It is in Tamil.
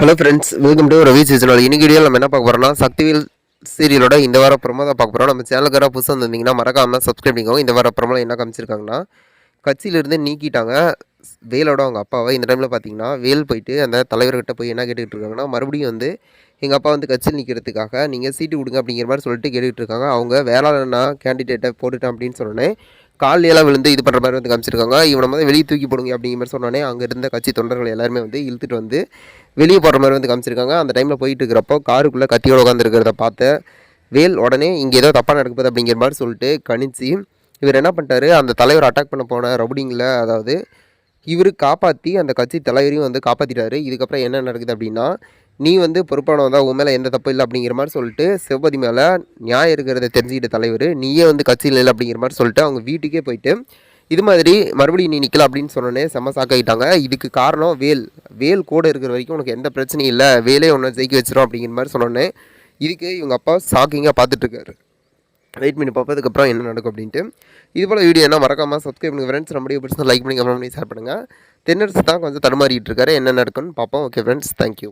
Hello friends welcome to Ravi சீசனால் இன்னைக்கு வீடியோ நம்ம என்ன பார்க்க போகிறோம்னா சக்திவேல் சீரியலோட இந்த வார ப்ரொமோ தான் பார்க்க போகிறோம் நம்ம சேனலுக்கு யாராவது புதுசாக வந்திருந்தீங்கன்னா மறக்காமல் சப்ஸ்கிரைப் பண்ணிக்கோங்க. இந்த வார ப்ரொமோல என்ன காமிச்சிருக்காங்கன்னா கட்சியிலிருந்து நீக்கிட்டாங்க வேலோட அவங்க அப்பாவை. இந்த டைமில் பார்த்தீங்கன்னா வேல் போயிட்டு அந்த தலைவர்கிட்ட போய் என்ன கேட்டுக்கிட்டு இருக்காங்கன்னா மறுபடியும் வந்து எங்கள் அப்பா வந்து கட்சியில் நிற்கிறதுக்காக நீங்கள் சீட்டு கொடுங்க அப்படிங்கிற மாதிரி சொல்லிட்டு கேட்டுக்கிட்டு இருக்காங்க. அவங்க வேளாண் கேண்டிடேட்டை போட்டுட்டேன் அப்படின்னு சொன்னோன்னே காலையெல்லாம் விழுந்து இது பண்ணுற மாதிரி வந்து காமிச்சிருக்காங்க. இவனை வந்து வெளியே தூக்கி போடுங்க அப்படிங்கிற மாதிரி சொன்னோன்னே அங்கே இருந்த கட்சி தொண்டர்கள் எல்லாருமே வந்து இழுத்துட்டு வந்து வெளியே போடுற மாதிரி வந்து காமிச்சிருக்காங்க. அந்த டைமில் போயிட்டு இருக்கிறப்போ காருக்குள்ளே கத்தியோட உட்காந்துருக்கிறத பார்த்தேன் வேல் உடனே இங்கே ஏதோ தப்பாக நடக்குது அப்படிங்கிற மாதிரி சொல்லிட்டு கணிச்சு இவர் என்ன பண்ணிட்டாரு? அந்த தலைவர் அட்டாக் பண்ண போன ரவுடிங்கில் அதாவது இவர் காப்பாற்றி அந்த கட்சி தலைவரையும் வந்து காப்பாற்றிட்டாரு இதுக்கப்புறம் என்ன நடக்குது அப்படின்னா நீ வந்து பொறுப்பானவன் தான் உன் மேலே எந்த தப்பு இல்லை அப்படிங்கிற மாதிரி சொல்லிட்டு சிவபதி மேலே நியாயம் இருக்கிறத தெரிஞ்சுக்கிட்ட தலைவர். நீயே வந்து கட்சியில் இல்லை அப்படிங்கிற மாதிரி சொல்லிட்டு அவங்க வீட்டுக்கே போயிட்டு இது மாதிரி மறுபடியும் நீ நிற்கல அப்படின்னு சொன்னோன்னே செம்ம சாக்காயிட்டாங்க இதுக்கு காரணம் வேல். வேல் கூட இருக்கிற வரைக்கும் உனக்கு எந்த பிரச்சனையும் இல்லை. வேலே ஒன்று ஜெயிக்க வச்சிடும் அப்படிங்கிற மாதிரி சொன்னோன்னே இதுக்கு இவங்க அப்பா ஷாக்கிங்காக பார்த்துட்ருக்காரு வெயிட் பண்ணி பார்ப்பதுக்கப்புறம் என்ன நடக்கும் அப்படின்ட்டு. இது போல் வீடியோ என்ன மறக்காமல் சப்ஸ்கிரைப் பண்ணுங்கள் ஃப்ரெண்ட்ஸ் நம்முடைய பர்சனல் லைக் பண்ணி கமெண்ட் பண்ணி ஷேர் பண்ணுங்கள் தென்னரசு தான் கொஞ்சம் தடுமாறிட்டு இருக்காரு. என்ன நடக்கும்னு பார்ப்போம் ஓகே ஃப்ரெண்ட்ஸ் தேங்க்யூ